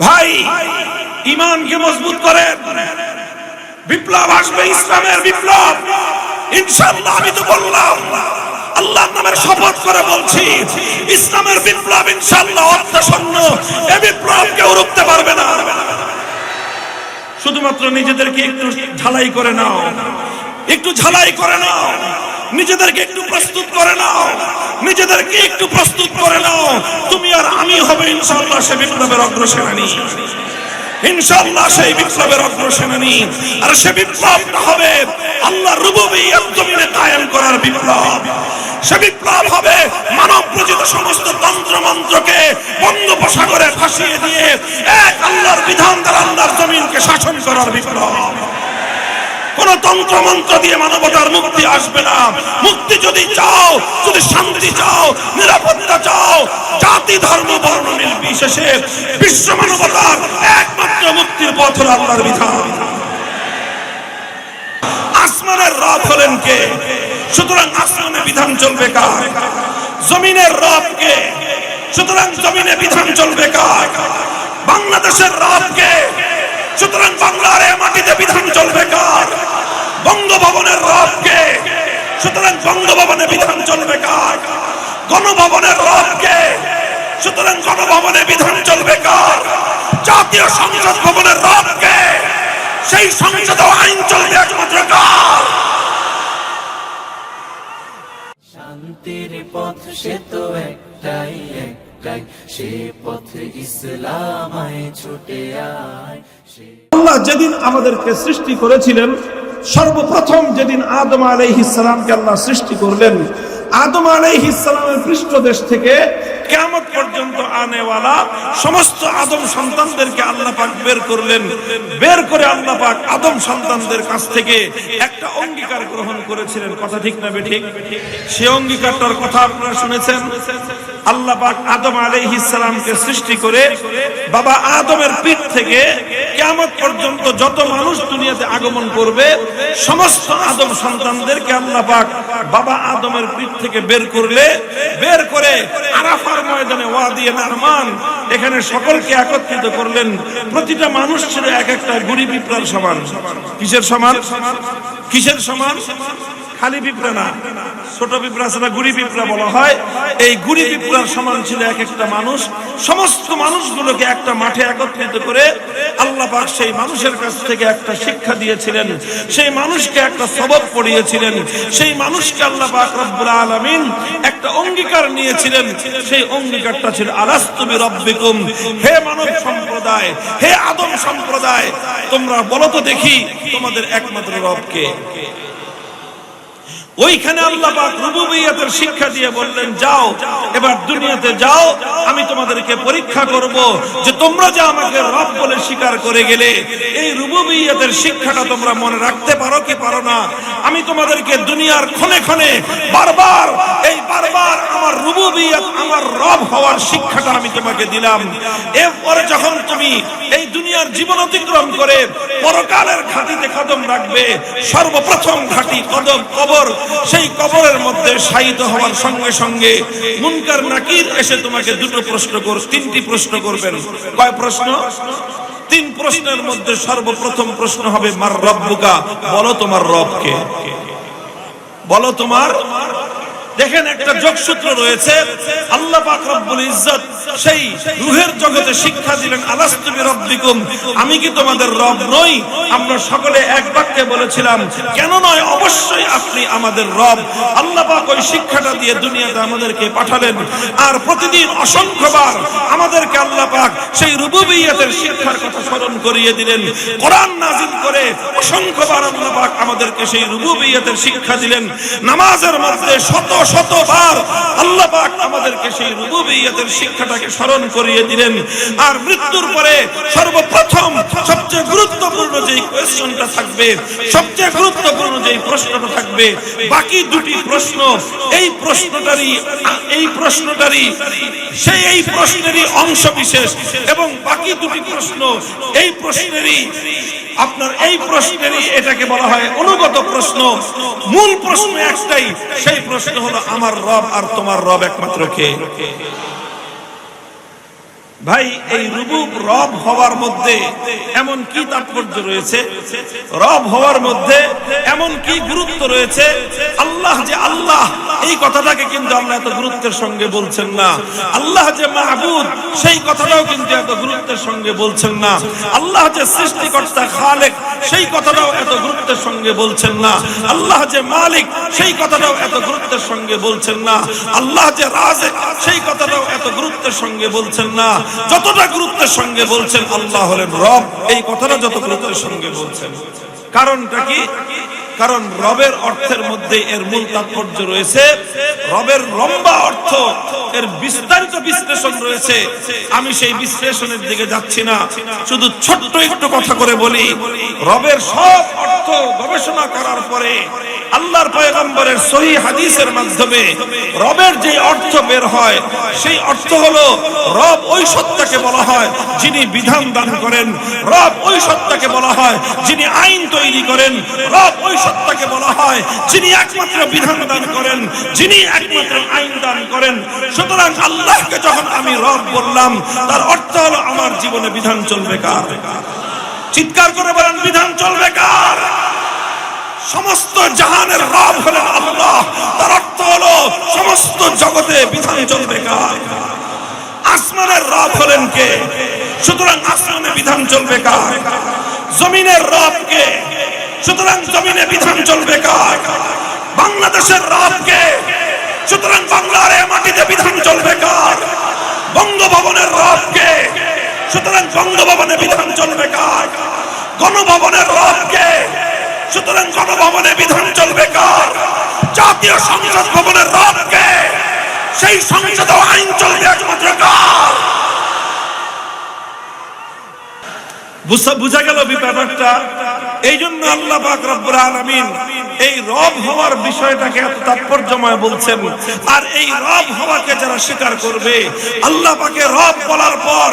ভাই, ইমানকে মজবুত করেন। বিপ্লব আসবে, ইসলামের বিপ্লব। ইনশাআল্লাহ আমি তো বললাম, আল্লাহর নামের শপথ করে বলছি, ইসলামের বিপ্লব ইনশাআল্লাহ অর্থশূন্য এ বিপ্লব কেউ রুখতে পারবে না। শুধুমাত্র নিজেদেরকে একটু ঝালাই করে নাও। একটু ঝালাই করে নাও। নিজেদেরকে একটু প্রস্তুত করে নাও। নিজেদেরকে একটু প্রস্তুত করে নাও। তুমি আর আমি হবে ইনশাআল্লাহ সে বিপ্লবের অগ্রসেনানী। ইনশাআল্লাহ সেই বিপ্লবের অগ্রসেনানী। আর সে বিপ্লবটা হবে আল্লাহ রুবুবিয়ত জমিনে কায়েম করার বিপ্লব। সে বিপ্লব হবে মানব প্রজিত সমস্ত তন্ত্র মন্ত্রকে বঙ্গোপসাগরে ফাঁসিয়ে দিয়ে এক আল্লাহর বিধান দ্বারা আল্লাহর জমিনকে শাসন করার বিপ্লব। কোন তন্ত্র মন্ত্র দিয়ে মানবতার মুক্তি আসবে না। মুক্তি যদি চাও, যদি শান্তি চাও, নিরাপত্তা চাও, জাতি, ধর্ম, বর্ণ নির্বিশেষে বিশ্ব মানবতার একমাত্র মুক্তির পথ হলো বিধান। আসমানের রব হলেন কে? সুতরাং আসমানে বিধান চলবে কার? জমিনের রব কে? সুতরাং জমিনে বিধান চলবে কার? বাংলাদেশের রব কে? সুতরাং বাংলার এ মাটিতে বিধান চলবে কার? বঙ্গভবনের রবকে। সুতরাং বঙ্গভবনে বিধান চলবে কার? গণভবনের রবকে। সুতরাং গণভবনে বিধান চলবে কার? জাতীয় সংসদ ভবনের রবকে। সেই সংসদ আইন চলবে একমাত্র কার? শান্তির পথ সে তো একটাই একটাই। সে পথে ইসলামায় ছুটে আয় আল্লাহ যেদিন আমাদেরকে সৃষ্টি করেছিলেন, সর্বপ্রথম যেদিন আদম আলাইহিসসালামকে আল্লাহ সৃষ্টি করলেন, আদম আলাইহিসসালামের পৃষ্ঠদেশ থেকে কিয়ামত পর্যন্ত আনেওয়ালা সমস্ত আদম সন্তানদেরকে আল্লাহ পাক বের করলেন। বের করে আল্লাহ পাক আদম সন্তানদের কাছ থেকে একটা অঙ্গীকার গ্রহণ করেছিলেন। কথা ঠিক না বেঠিক সে অঙ্গীকারটার কথা আপনারা শুনেছেন? আল্লাহ পাক আদম আলাইহিস সালামকে সৃষ্টি করে বাবা আদমের পিঠ থেকে কিয়ামত পর্যন্ত যত মানুষ দুনিয়াতে আগমন করবে, সমস্ত আদম সন্তানদেরকে আল্লাহ পাক বাবা আদমের পিঠ থেকে বের করলে, বের করে আরাফার ময়দানে ওয়াদি নারমান, এখানে সকলকে একত্রিত করলেন। প্রতিটা মানুষ ছিল এক একটা গুড়ি পিঁপড়ার সমান। কিসের সমান? কিসের সমান? খালি পিঁপড়া না। ছোট পিঁপড়া ছাড়া গুড়ি পিঁপড়া বলা হয়, এই গুড়ি পিঁপড়ার সমান ছিল এক একটা মানুষ। সমস্ত মানুষগুলোকে একটা মাঠে একত্রিত করে আল্লাহ পাক সেই মানুষের কাছ থেকে একটা শিক্ষা দিয়েছিলেন। সেই মানুষকে একটা সবক পড়িয়েছিলেন। সেই মানুষকে আল্লাহ পাক রব্বুল আলামিন একটা অঙ্গীকার নিয়েছিলেন। সেই অঙ্গীকারটা ছিল আলাস্তুবি রব্বিকুম হে মানব সম্প্রদায়, হে আদম সম্প্রদায়, তোমরা বলো তো দেখি তোমাদের একমাত্র রবকে ওইখানে আল্লাহ পাক রুবুবিয়তের শিক্ষা দিয়ে বললেন, যাও, এবার দুনিয়াতে যাও, আমি তোমাদেরকে পরীক্ষা করব যে তোমরা যে আমাকে রব বলে স্বীকার করে গেলে, এই রুবুবিয়তের শিক্ষাটা তোমরা মনে রাখতে পারো কি পারো না? আমি তোমাদেরকে দুনিয়ার ক্ষণে ক্ষণে বারবার, এই বারবার আমার রুবুবিয়ত, আমার রব হওয়ার শিক্ষাটা আমি তোমাকে দিলাম। এরপরে যখন তুমি এই দুনিয়ার জীবন অতিক্রম করে পরকালের ঘাটিতে কদম রাখবে, সর্বপ্রথম ঘাটি কদম কবর সেই কবরের মধ্যে শায়িত হওয়ার সঙ্গে সঙ্গে মুনকার নাকির এসে তোমাকে দুটো প্রশ্ন কর, তিনটি প্রশ্ন করবেন। কয় প্রশ্ন? তিন প্রশ্নের মধ্যে সর্বপ্রথম প্রশ্ন হবে, মার রব্বুকা? বলো তোমার রবকে। বলো তোমার দেখেন একটা যোগসূত্র রয়েছে, আল্লাহ পাক রব্বুল ইজ্জত সেই রুহের জগতে শিক্ষা দিলেন, আলাস্তুবি রব্বিকুম আমি কি তোমাদের রব নই? আমরা সকলে এক বাক্যে বলেছিলাম, কেন নয়? অবশ্যই আপনি আমাদের রব। আল্লাহ ওই শিক্ষাটা দিয়ে দুনিয়াতে আমাদেরকে পাঠালেন, আর প্রতিদিন অসংখ্যবার আমাদেরকে আল্লাহ পাক সেই রুবুবিয়তের শিক্ষার কথা স্মরণ করিয়ে দিলেন। কোরআন নাজিল করে অসংখ্যবার আল্লাহ পাক আমাদেরকে সেই রুবুবিয়তের শিক্ষা দিলেন। নামাজের মধ্যে শত শতবার আল্লাহ পাক আমাদেরকে সেই রুবুবিয়তের শিক্ষাটাকে স্মরণ করিয়ে দিলেন। আর মৃত্যুর পরে সর্বপ্রথম, সবচেয়ে গুরুত্বপূর্ণ যেই কোয়েশ্চনটা থাকবে, সবচেয়ে গুরুত্বপূর্ণ যেই প্রশ্নটা থাকবে, বাকি দুটি প্রশ্ন, এই প্রশ্নটারই এই প্রশ্নটারই সেই এই প্রশ্নেরই অংশ বিশেষ এবং বাকি দুটি প্রশ্ন, এই প্রশ্নেরই, আপনার এই প্রশ্নেরই এটাকে বলা হয় অনুগত প্রশ্ন। মূল প্রশ্ন একটাই, সেই প্রশ্ন হলো, আমার রব আর তোমার রব একমাত্র কে? ভাই, এই রুবুব রব হওয়ার মধ্যে এমন কি তাৎপর্য রয়েছে? রব হওয়ার মধ্যে এমন কি গুরুত্ব রয়েছে? আল্লাহ যে আল্লাহ, এই কথাটাকে কিন্তু আল্লাহ এত গুরুত্বের সঙ্গে বলছেন না। আল্লাহ যে মাহবুদ, সেই কথাটাও কিন্তু এত গুরুত্বের সঙ্গে বলছেন না। আল্লাহ যে সৃষ্টিকর্তা খালেক, সেই কথাটাও এত গুরুত্বের সঙ্গে বলছেন না। আল্লাহ যে মালিক, সেই কথাটাও এত গুরুত্বের সঙ্গে বলছেন না। আল্লাহ যে রাজে সেই কথাটাও এত গুরুত্বের সঙ্গে বলছেন না। যতটা গুরুত্বের সঙ্গে বলছেন আল্লাহ হলেন রব, এই কথাটা যত গুরুত্বের সঙ্গে বলছেন। কারণটা কি? কারণ রবের অর্থের মধ্যে এর মূল তাৎপর্য রয়েছে, রবের লম্বা অর্থ, এর বিস্তারিত বিশ্লেষণ রয়েছে। আমি সেই বিশ্লেষণের দিকে যাচ্ছি না, শুধু ছোট্ট একটু কথা করে বলি, রবের সব অর্থ গবেষণা করার পরে আল্লাহর পয়গম্বরের সহি হাদিসের মাধ্যমে রবের যে অর্থ বের হয়, সেই অর্থ হলো রব ওই সত্তাকে বলা হয় যিনি বিধান দান করেন। রব ওই সত্তাকে বলা হয় যিনি আইন তৈরি করেন। রব ওই সত্তাকে বলা হয় যিনি একমাত্র বিধান দান করেন, যিনি একমাত্র আইন দান করেন। সুতরাং আল্লাহকে যখন আমি রব বললাম, তার অর্থ হলো আমার জীবনে বিধান চলবে কার? চিৎকার করে বলেন, বিধান চলবে কার? সমস্ত জাহানের রব হলেন আল্লাহ। তার অর্থ হলো সমস্ত জগতে বিধান চলবে কার? আসমানের রব হলেন কে? সুতরাং আসমানে বিধান চলবে কার? জমিনের রব কে? সুতরাং জমিনে বিধান চলবে কার? বাংলাদেশের রব কে? সুতরাং বাংলার মাটিতে বিধান চলবে কার? বঙ্গভবনের রব কে? সুতরাং বঙ্গভবনে বিধান চলবে কার? গণভবনের রব কে? সুতরাং গণভবনে বিধান চলবে কার? জাতীয় সংসদ ভবনের রব সেই সংসদে আইন চলবে একমাত্র কার? বুঝা গেল ব্যাপারটা? এই জন্য আল্লাহ এই রব হওয়ার বিষয়টাকে এত তাৎপর্যময় বলছেন। আর এই রব হওয়াকে যারা স্বীকার করবে, আল্লাহ পাকে রব বলার পর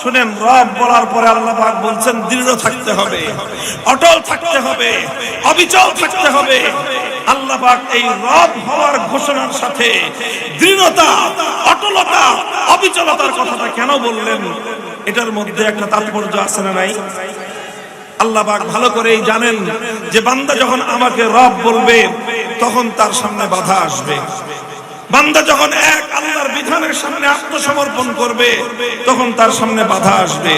শুনেন, রব বলার পরে আল্লাহ পাক বলছেন, দৃঢ় থাকতে হবে, অটল থাকতে হবে, অবিচল থাকতে হবে। আল্লাহ পাক এই রব হওয়ার ঘোষণার সাথে দৃঢ়তা, অটলতা, অবিচলতার কথাটা কেন বললেন? এটার মধ্যে একটা তাৎপর্য আছে না নাই? আল্লাহ পাক ভালো করেই জানেন যে বান্দা যখন আমাকে রব বলবে, তখন তার সামনে বাধা আসবে। বান্দা যখন এক আল্লাহর বিধানের সামনে আত্মসমর্পণ করবে, তখন তার সামনে বাধা আসবে।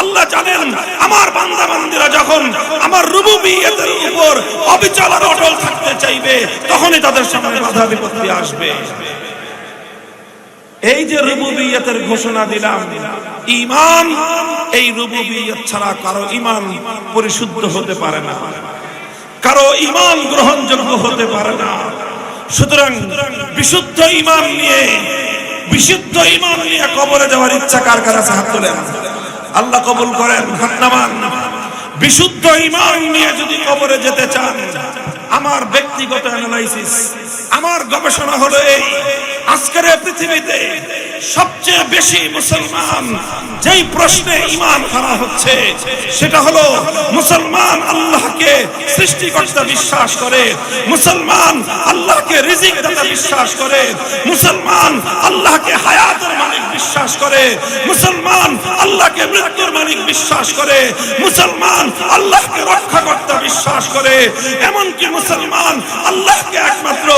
আল্লাহ জানেন, আমার বান্দা বান্দিরা যখন আমার রুবুবিয়তের উপর অবিচল আর অটল থাকতে চাইবে, তখনই তাদের সামনে বাধা বিপত্তি আসবে। এই যে রুবুবিয়তের ঘোষণা দিলাম ইমান এই রুবুবিয়ত ছাড়া কারও ইমান পরিশুদ্ধ হতে পারে না। কারও ইমান গ্রহণযোগ্য হতে পারে না। সুতরাং বিশুদ্ধ ইমান নিয়ে, বিশুদ্ধ ইমান নিয়ে কবরে যাওয়ার ইচ্ছা কার কার আছে? হাত তোলেন। আল্লাহ কবুল করেন, হাত বিশুদ্ধ ইমান নিয়ে যদি কবরে যেতে চান, আমার ব্যক্তিগত অ্যানালাইসিস আমার গবেষণা হলো এই, আজকের পৃথিবীতে সবচেয়ে বেশি মুসলমান। যেই প্রশ্নে ইমান হারা হচ্ছে, সেটা হলো মুসলমান আল্লাহকে সৃষ্টিকর্তা বিশ্বাস করে, মুসলমান আল্লাহকে রিজিক দাতা বিশ্বাস করে, মুসলমান আল্লাহকে হায়াতের মালিক বিশ্বাস করে, মুসলমান আল্লাহকে মৃত্যুর মালিক বিশ্বাস করে, মুসলমান আল্লাহকে রক্ষাকর্তা বিশ্বাস করে, এমনকি মুসলমান আল্লাহকে একমাত্র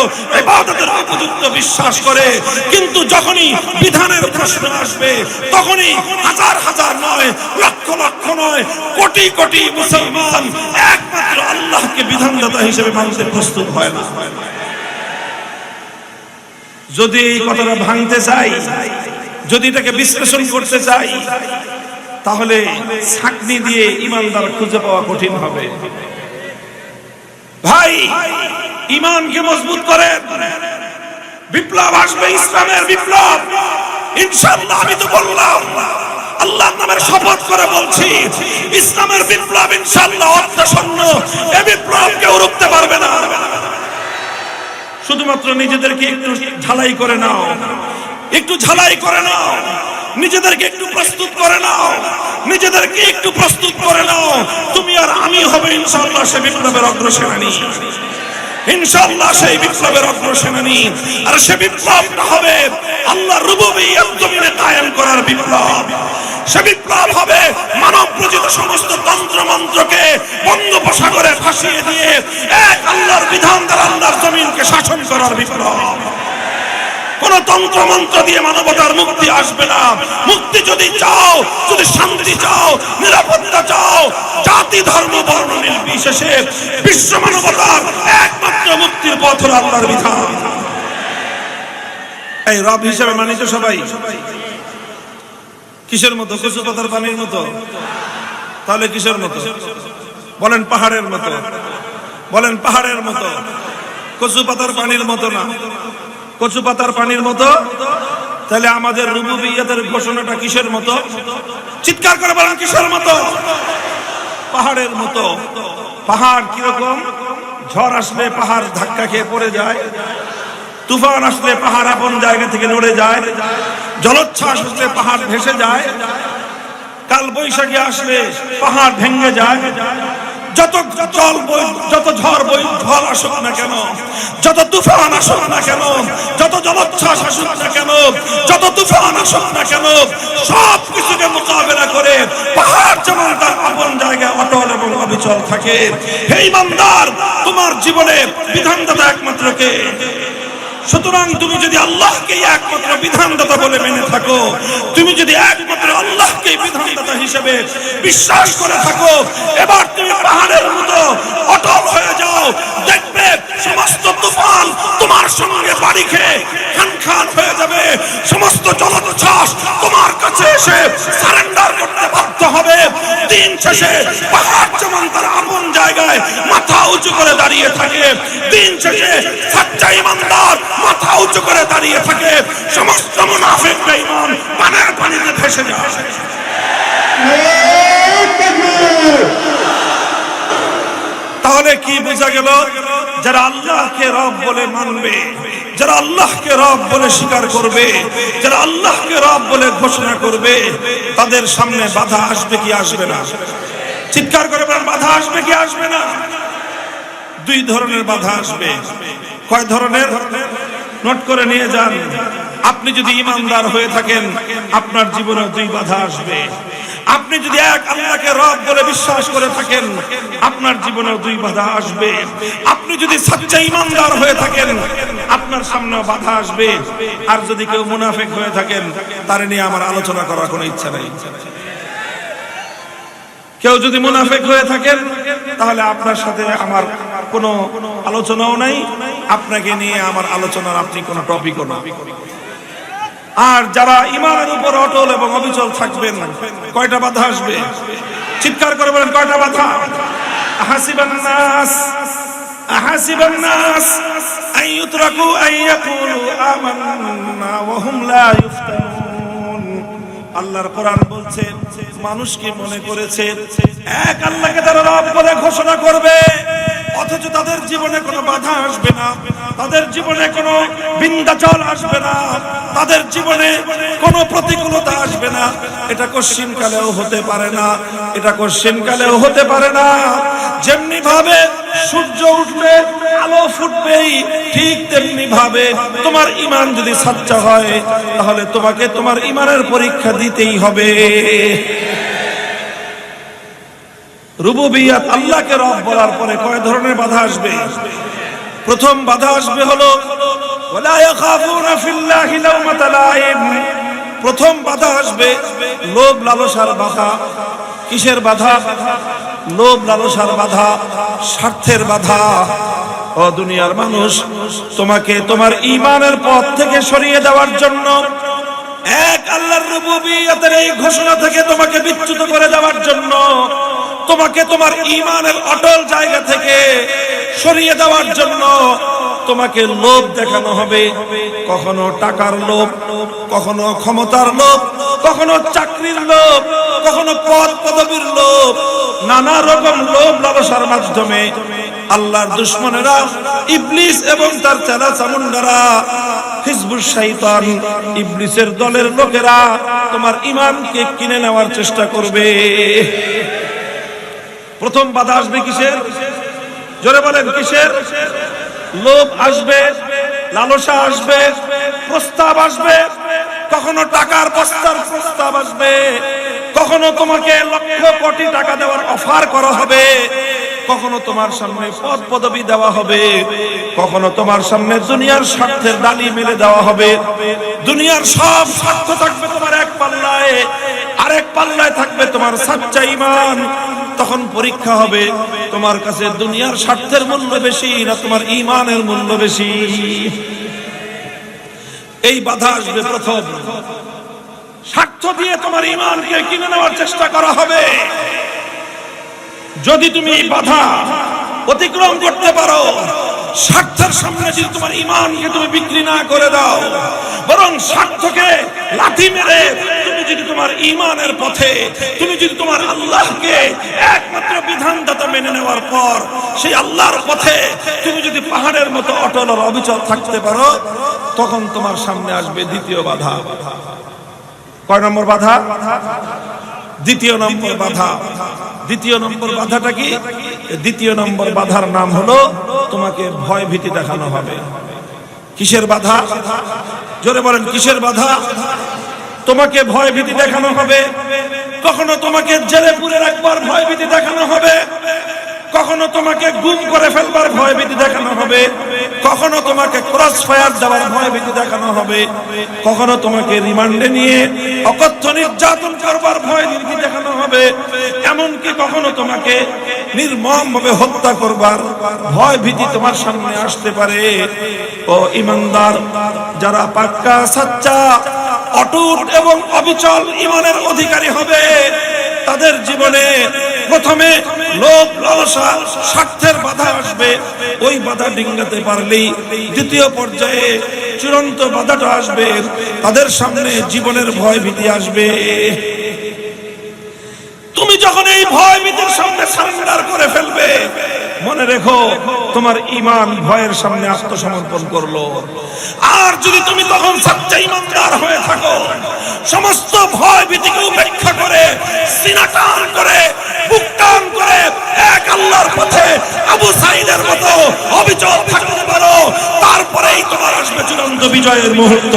ইবাদতের উপযুক্ত বিশ্বাস করে। কিন্তু যখনই বিধানের প্রশ্ন আসবে। তখনই হাজার হাজার নয়, লক্ষ লক্ষ নয়, কোটি কোটি মুসলমান একমাত্র আল্লাহকে বিধানদাতা হিসেবে মানতে প্রস্তুত হয় না। যদি এই কথাটা ভাঙতে চাই, যদি এটাকে বিশ্লেষণ করতে চাই, তাহলে ছাকনি দিয়ে ইমানদার খুঁজে পাওয়া কঠিন হবে। ভাই, ইমানকে মজবুত করেন। বিপ্লব আসবে, ইসলামের বিপ্লব। ইনশাল্লাহ আমি তো বললাম আল্লাহ নামের শপথ করে বলছি, ইসলামের বিপ্লব ইনশাআল্লাহ অর্থশূন্য এ বিপ্লব কেউ রুখতে পারবে না। শুধুমাত্র নিজেদেরকে একটু ঝালাই করে নাও। একটু ঝালাই করে নাও। নিজেদেরকে একটু প্রস্তুত করে নাও। নিজেদেরকে একটু প্রস্তুত করে নাও। তুমি আর আমি হবে ইনশাআল্লাহ সে বিপ্লবের অগ্রসেনানী। ইনশাআল্লাহ সেই বিপ্লবের অগ্রসেনানী। আর সে বিপ্লবটা হবে আল্লাহ রুবুবিয়ত জমিনে কায়েম করার বিপ্লব। সে বিপ্লব হবে মানব প্রজিত সমস্ত তন্ত্র মন্ত্রকে বঙ্গোপসাগরে ফাঁসিয়ে দিয়ে এক আল্লাহর বিধান দ্বারা আল্লাহর জমিনকে শাসন করার বিপ্লব। কোন তন্ত্র মন্ত্র দিয়ে মানবতার মুক্তি আসবে না। মুক্তি যদি চাও, যদি শান্তি চাও, নিরাপত্তা চাও, জাতি, ধর্ম, বর্ণ, নির্বিশেষে বিশ্ব মানবতার একমাত্র মুক্তির পথ হলো বিধান। এই রব হিসেবে মানি তো সবাই? কিসের মতো? কচু পাতার পানির মতো? তাহলে কিসের মতো? বলেন পাহাড়ের মতো। বলেন পাহাড়ের মতো। কচু পাতার পানির মতো না। কচু পাতার পানির মতো? তাহলে আমাদের রুবুবিয়াতের ঘোষণাটা কিসের মতো? চিৎকার করে বলেন, কিসের মতো? পাহাড়ের মতো। পাহাড় কীরকম? ঝড় আসলে পাহাড় ধাক্কা খেয়ে পড়ে যায়। তুফান আসলে পাহাড় আপন জায়গা থেকে নড়ে যায়। জলোচ্ছ্বাস আসলে পাহাড় ভেসে যায়। কাল বৈশাখী আসলে পাহাড় ভেঙে যায়। যত জল বই, যত ঝড় বই, ঝড় আসুক না কেন, যত তুফান আসুক না কেন, যত জলোচ্ছ্বাস আসুক না কেন, যত তুফান আসুক না কেন, সব কিছুকে মোকাবেলা করে পাহাড় যেমন তার আপন জায়গায় অটল এবং অবিচল থাকে। হে ইমানদার, তোমার জীবনে বিধানদাতা একমাত্র কে? সুতরাং তুমি যদি আল্লাহকে একমাত্র বিধানদাতা বলে মেনে থাকো, তুমি যদি একমাত্র আল্লাহকে বিধানদাতা হিসেবে বিশ্বাস করে থাকো, এবার তুমি পাহাড়ের মতো অটল হয়ে যাও, দেখবে সমস্ত তুফান তোমার সঙ্গে বাড়ি খেয়ে খান খান হয়ে যাবে। সমস্ত জলোচ্ছ্বাস তোমার কাছে এসে সারেন্ডার করতে বাধ্য হবে। দিন শেষে পাহাড় যেমন তার আপন জায়গায় মাথা উঁচু করে দাঁড়িয়ে থাকে। দিন শেষে সাচ্চা ইমানদার মাথা উঁচু করে দাঁড়িয়ে থাকে। সমস্ত মুনাফিক বেঈমান পানের পানিতে ভেসে যায়। তাহলে কি বোঝা গেল? যারা আল্লাহকে রব বলে মানবে, যারা আল্লাহকে রব বলে স্বীকার করবে, যারা আল্লাহকে রব বলে ঘোষণা করবে, তাদের সামনে বাধা আসবে কি আসবে না? চিৎকার করে বাধা আসবে কি আসবে না? দুই ধরনের বাধা আসবে। কয় ধরনের? নোট করে নিয়ে যান। আপনি যদি ইমানদার হয়ে থাকেন, আপনার জীবনে দুই বাধা আসবে। আপনি যদি এক আল্লাহকে রব বলে বিশ্বাস করে থাকেন, আপনার জীবনেও দুই বাধা আসবে। আপনি যদি সচ্চা ইমানদার হয়ে থাকেন, আপনার সামনেও বাধা আসবে। আর যদি কেউ মুনাফেক হয়ে থাকেন, তার নিয়ে আমার আলোচনা করার কোনো ইচ্ছা নেই। কেউ যদি মুনাফেক হয়ে থাকেন, তাহলে আপনার সাথে আমার কোনো আলোচনাও নাই। আপনাকে নিয়ে আমার আলোচনার আপনি কোনো টপিকও না। আর যারা ইমানের উপর অটল এবং অবিচল থাকবেন, কয়টা বাধা আসবে? চিৎকার করে বলেন, কয়টা বাধা? হাসিবান নাস আহাসিবান নাস আন ইউতরাকু আন আমান্না ওয়া লা ইফতানুন। আল্লাহর কোরআন বলছে, মানুষ কি মনে করেছে, এক আল্লাহকে তারা রব বলে ঘোষণা করবে, অথচ তাদের জীবনে কোনো বাধা আসবে না। তাদের জীবনে কোনো বিন্দাচল আসবে না। তাদের জীবনে কোনো প্রতিকূলতা আসবে না। এটা কশ্চিন কালেও হতে পারে না। এটা কশ্চিন কালেও হতে পারে না। যেমনি ভাবে সূর্য উঠবে, আলো ফুটবেই, ঠিক তেমনি ভাবে তোমার ইমান যদি সাচ্চা হয়, তাহলে তোমাকে তোমার ইমানের পরীক্ষা দিতেই হবে। রুবুবিয়াত আল্লাহকে রব বলার পরে কয় ধরনের বাধা আসবে? প্রথম বাধা আসবে হলো প্রথম বাধা আসবে, লোভ লালসার বাধা। কিসের বাধা? লোভ লালসার বাধা, স্বার্থের বাধা। ও দুনিয়ার মানুষ, তোমাকে তোমার ইমানের পথ থেকে সরিয়ে দেওয়ার জন্য এক আল্লাহর রুবুবিয়তের এই ঘোষণা থেকে তোমাকে বিচ্যুত করে দেওয়ার জন্য তোমাকে তোমার ইমানের অটল জায়গা থেকে সরিয়ে দেওয়ার জন্য তোমাকে লোভ দেখানো হবে। কখনো টাকার লোভ, কখনো ক্ষমতার লোভ, কখনো চাকরির লোভ, কখনো পদ পদবীর লোভ, নানা রকম লোভ লালসার মাধ্যমে আল্লাহর দুশ্মনেরা, ইবলিস এবং তার চেলা চামুন্ডারা হিজবুল শৈতান ইবলিসের দলের লোকেরা তোমার ইমানকে কিনে নেওয়ার চেষ্টা করবে। প্রথম বাধা আসবে কিসের? জোরে বলেন, কিসের? লোভ আসবে, লালসা আসবে, প্রস্তাব আসবে। কখনো টাকার প্রস্তাব প্রস্তাব আসবে। কখনো তোমাকে লক্ষ কোটি টাকা দেওয়ার অফার করা হবে। কখনো তোমার সামনে পদ পদবি দেওয়া হবে। কখনো তোমার সামনে দুনিয়ার স্বার্থের ডালি মেলে দেওয়া হবে। দুনিয়ার সব স্বার্থ থাকবে তোমার এক পাল্লায়। আরেক পাল্লায় থাকবে তোমার সাচ্চা ইমান তখন পরীক্ষা হবে, তোমার কাছে দুনিয়ার স্বার্থের মূল্য বেশি না তোমার ইমানের মূল্য বেশি? এই বাধা আসবে প্রথম। স্বার্থ দিয়ে তোমার ইমানকে কিনে নেওয়ার চেষ্টা করা হবে। যদি তুমি এই বাধা অতিক্রম করতে পারো, স্বার্থের সামনে যদি তোমার ইমানকে তুমি বিক্রি না করে দাও, বরং স্বার্থকে লাথি মেরে যদি তোমার ইমানের পথে, তুমি যদি তোমার আল্লাহকে একমাত্র বিধানদাতা মেনে নেওয়ার পর, সেই আল্লাহর পথে তুমি যদি পাহাড়ের মতো অটল আর অবিচল থাকতে পারো, তখন তোমার সামনে আসবে দ্বিতীয় বাধা। কয় নম্বর বাধা? দ্বিতীয় নম্বর বাধা। দ্বিতীয় নম্বর বাধাটা কি? দ্বিতীয় নম্বর বাধার নাম হলো তোমাকে ভয় ভীতি দেখানো হবে। কিসের বাধা? জোরে বলেন, কিসের বাধা? তোমাকে ভয় ভীতি দেখানো হবে। কখনো তোমাকে জেলে পুরে রাখবার ভয় ভীতি দেখানো হবে। কখনো তোমাকে গুম করে ফেলবার ভয় ভীতি দেখানো হবে। কখনো তোমাকে ক্রস ফায়ার দেওয়ার ভয় ভীতি দেখানো হবে। কখনো তোমাকে রিমান্ডে নিয়ে অকথ্য নির্যাতন করবার ভয় ভীতি দেখানো হবে। এমনকি কখনো তোমাকে নির্মম ভাবে হত্যা করবার ভয় ভীতি তোমার সামনে আসতে পারে। ও ইমানদার, যারা পাক্কা, সাচ্চা অটুট এবং অবিচল ইমানের অধিকারী হবে। তাদের জীবনে প্রথমে লোভ, লালসা, স্বার্থের বাধা আসবে। ওই বাধা ডিঙ্গাতে পারলেই দ্বিতীয় পর্যায়ে চূড়ান্ত বাধাটা আসবে। তাদের সামনে জীবনের ভয় ভীতি আসবে। তুমি যখন এই ভয় ভীতির সামনে সারেন্ডার করে ফেলবে মনে রেখো, তোমার ইমান ভয়ের সামনে আত্মসমর্পণ করল। আর যদি তুমি তখন সচ্চা ইমানদার হয়ে থাকো, সমস্ত ভয় ভীতিকে উপেক্ষা করে, সিনা টান করে, বুক টান করে, এক আল্লাহর পথে আবু সাইদের মতো অবিচল থাকতে পারো, তারপরেই তোমার আসবে চূড়ান্ত বিজয়ের মুহূর্ত।